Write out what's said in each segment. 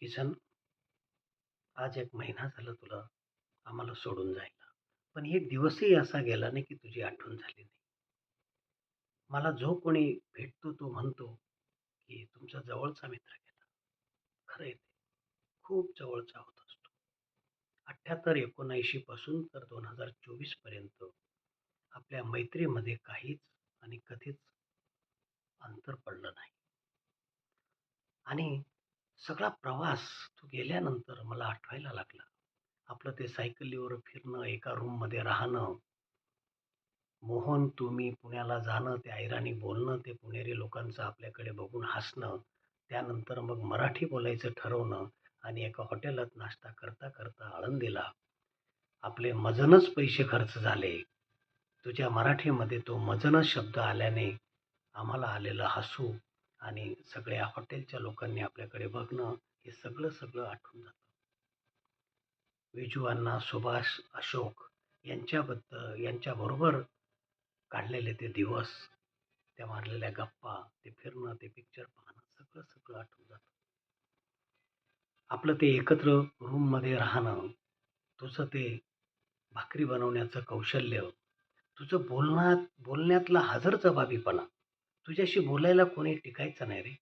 किसन आज एक महिना झाला तुला आम्हाला सोडून जायला. पण एक दिवसही असा गेला नाही की तुझी आठवण झाली नाही. मला जो कोणी भेटतो तो म्हणतो की तुमचा जवळचा मित्र गेला. खरं आहे ते. खूप जवळचा होत असतो. अठ्ठ्याहत्तर एकोणऐंशी पासून तर दोन हजार चोवीसपर्यंत आपल्या मैत्रीमध्ये काहीच आणि कधीच अंतर पडलं नाही. आणि सगळा प्रवास तू गेल्यानंतर मला आठवायला लागला. आपलं ते सायकलीवर फिरणं एका रूममध्ये राहणं. मोहन तुम्ही पुण्याला जाणं ते ऐराणी बोलणं ते पुणेरी लोकांचं आपल्याकडे बघून हसणं. त्यानंतर मग मराठी बोलायचं ठरवणं आणि एका हॉटेलात नाश्ता करता करता आळंदीला आपले मजनच पैसे खर्च झाले. तुझ्या मराठीमध्ये तो मजनच शब्द आल्याने आम्हाला आलेलं हसू. आणि सगळ्या हॉटेलच्या लोकांनी आपल्याकडे बघणं हे सगळं सगळं आठवून जातं. विजू अण्णा सुभाष अशोक यांच्याबद्दल यांच्याबरोबर काढलेले ते दिवस त्या मारलेल्या गप्पा ते फिरणं ते पिक्चर पाहणं सगळं सगळं आठवून जातं. आपलं ते एकत्र रूममध्ये राहणं तुझं ते भाकरी बनवण्याचं कौशल्य तुझं बोलण्यात बोलण्यातला हजरजबाबीपणा तुझ्याशी बोलायला कोणी टिकायचं नाही रे.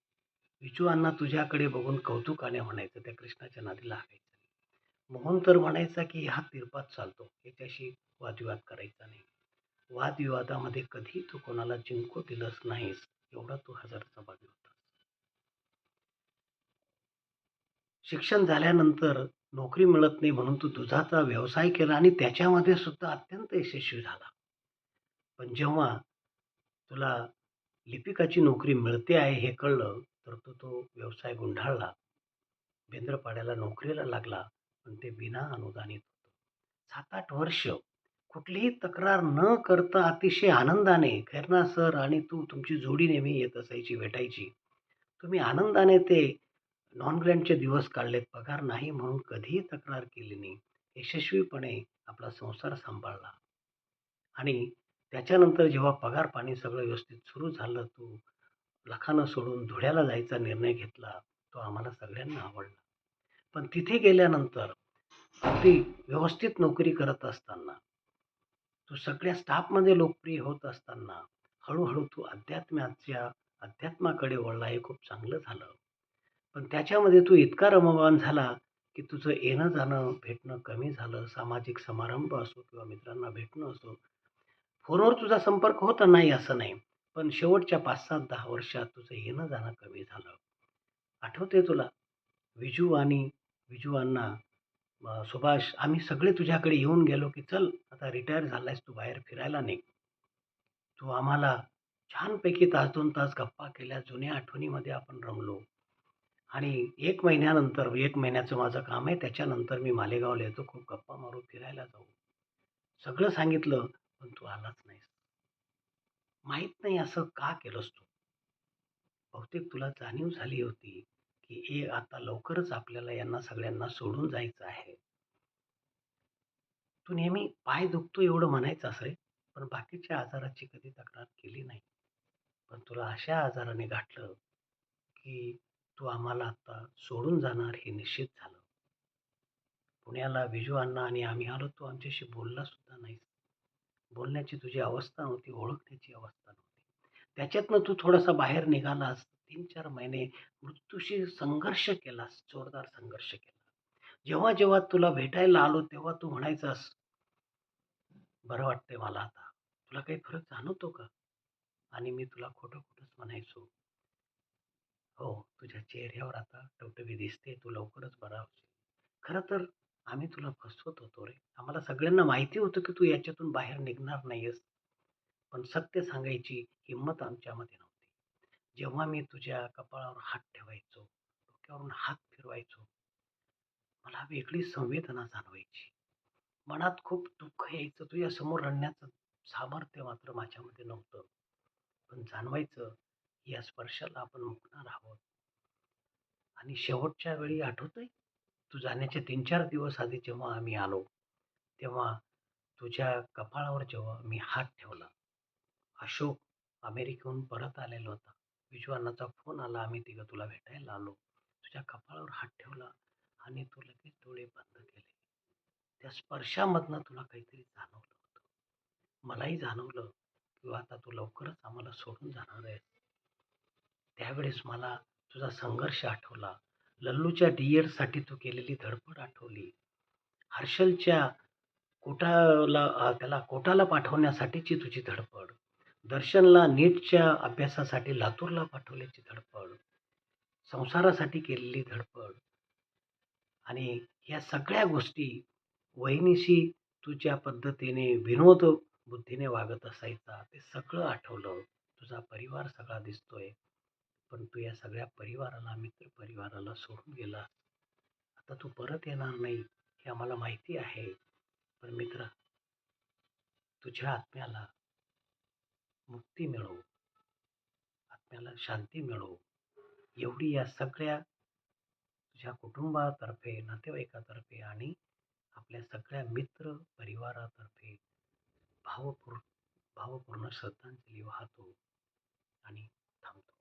विजू अण्णा तुझ्याकडे बघून कौतुकाने म्हणायचं त्या कृष्णाच्या नादीला हाकायचं नाही. मोहन तर म्हणायचा की हा तिरपात चालतो. याच्याशी वादविवाद करायचा नाही. वादविवादामध्ये कधी तू कोणाला जिंकू दिलंच नाहीस एवढा तू हजरजबाबी होता शिक्षण झाल्यानंतर नोकरी मिळत नाही म्हणून तू दुधाचा व्यवसाय केला आणि त्याच्यामध्ये सुद्धा अत्यंत यशस्वी झाला. पण जेव्हा तुला लिपिकाची नोकरी मिळते आहे हे कळलं तर तो तो व्यवसाय गुंढाळला बेंद्रपाड्याला नोकरीला लागला पण ते बिना अनुदानित होतं. सात आठ वर्ष कुठलीही तक्रार न करता अतिशय आनंदाने खैरना सर आणि तू तुमची जोडी नेहमी येत असायची भेटायची. तुम्ही आनंदाने ते नॉन ग्रँडचे दिवस काढलेत पगार नाही म्हणून कधीही तक्रार केली नाही. यशस्वीपणे आपला संसार सांभाळला. आणि त्याच्यानंतर जेव्हा पगार पाणी सगळं व्यवस्थित सुरू झालं तू लखानं सोडून धुळ्याला जायचा निर्णय घेतला तो आम्हाला सगळ्यांना आवडला. पण तिथे गेल्यानंतर अगदी व्यवस्थित नोकरी करत असताना तू सगळ्या स्टाफमध्ये लोकप्रिय होत असताना हळूहळू तू अध्यात्माच्या अध्यात्माकडे वळला हे खूप चांगलं झालं. पण त्याच्यामध्ये तू इतका रमवान झाला की तुझं येणं जाणं भेटणं कमी झालं सामाजिक समारंभ असो किंवा मित्रांना भेटणं असो फोनवर तुझा संपर्क होता नाही असं नाही. पण शेवटच्या पाच सात दहा वर्षात तुझं येणं जाणं कमी झालं. आठवते तुला? विजू आणि विजू अण्णा सुभाष आम्ही सगळे तुझ्याकडे येऊन गेलो की चल आता रिटायर झालायस तू बाहेर फिरायला नाही तू आम्हाला छानपैकी तास दोन तास गप्पा केल्या जुन्या आठवणीमध्ये आपण रमलो. आणि एक महिन्यानंतर एक महिन्याचं माझं काम आहे त्याच्यानंतर मी मालेगावला येतो खूप गप्पा मारू फिरायला जाऊ. सगळं सांगितलं. पण तू आलाच नाहीस माहीत नाही असं का केलंस तू? बहुतेक तुला जाणीव झाली होती की हे आता लवकरच आपल्याला यांना सगळ्यांना सोडून जायचं आहे. तू नेहमी पाय दुखतो एवढं म्हणायचं असं पण बाकीच्या आजाराची कधी तक्रार केली नाही. पण तुला अशा आजाराने गाठलं की तू आम्हाला आता सोडून जाणार हे निश्चित झालं. पुण्याला विजू अण्णा आणि आम्ही आलो तू आमच्याशी बोलला सुद्धा नाहीस. बोलण्याची तुझी अवस्था नव्हती ओळखण्याची अवस्था नव्हती. त्याच्यातनं तू थोडासा बाहेर निघालास तीन चार महिने मृत्यूशी संघर्ष केलास जोरदार संघर्ष केला. जेव्हा जेव्हा तुला भेटायला आलो तेव्हा तू म्हणायचास बरं वाटतंय मला आता. तुला काही फरक जाणवतो का? आणि मी तुला खोटं खोटंच म्हणायचो हो तुझ्या चेहऱ्यावर आता टवटवी दिसते तू लवकरच बरा होशील. खरं तर आम्ही तुला फसवत होतो रे. आम्हाला सगळ्यांना माहिती होतं की तू याच्यातून बाहेर निघणार नाहीयेस. पण सत्य सांगायची हिंमत आमच्यामध्ये नव्हती. जेव्हा मी तुझ्या कपाळावर हात ठेवायचो डोक्यावरून हात फिरवायचो मला वेगळी संवेदना जाणवायची. मनात खूप दुःख यायचं. तुझ्या समोर रडण्याचं सामर्थ्य मात्र माझ्यामध्ये नव्हतं. पण जाणवायचं या स्पर्शाला आपण मुकणार आहोत. आणि शेवटच्या वेळी आठवतंय? तू जाण्याचे तीन चार दिवस आधी जेव्हा आम्ही आलो तेव्हा तुझ्या कपाळावर जेव्हा मी हात ठेवला अशोक अमेरिकेहून परत आलेला होता. विश्वानाचा फोन आला आम्ही तिघं तुला भेटायला आलो. तुझ्या कपाळावर हात ठेवला आणि तू लगेच डोळे बंद केले. त्या स्पर्शामधनं तुला काहीतरी जाणवलं होतं. मलाही जाणवलं की आता तू लवकरच आम्हाला सोडून जाणार आहेस. त्यावेळेस मला तुझा संघर्ष आठवला. लल्लूच्या डी तो तू केलेली धडपड आठवली. हर्षलच्या कोटाला त्याला कोटाला पाठवण्यासाठीची तुझी धडपड. दर्शनला नीटच्या अभ्यासासाठी लातूरला पाठवल्याची धडपड. संसारासाठी केलेली धडपड. आणि या सगळ्या गोष्टी वहिनीशी तुझ्या पद्धतीने विनोद बुद्धीने वागत असायचा. ते सगळं आठवलं. तुझा परिवार सगळा दिसतोय. पण तू या सगळ्या परिवाराला मित्र परिवाराला सोडून गेला. आता तू परत येणार नाही हे आम्हाला माहिती आहे. पण मित्र तुझ्या आत्म्याला मुक्ती मिळो. आत्म्याला शांती मिळो. एवढी या सगळ्या तुझ्या कुटुंबातर्फे नातेवाईकातर्फे आणि आपल्या सगळ्या मित्र परिवारातर्फे भावपूर्ण भावपूर्ण श्रद्धांजली वाहतो आणि थांबतो.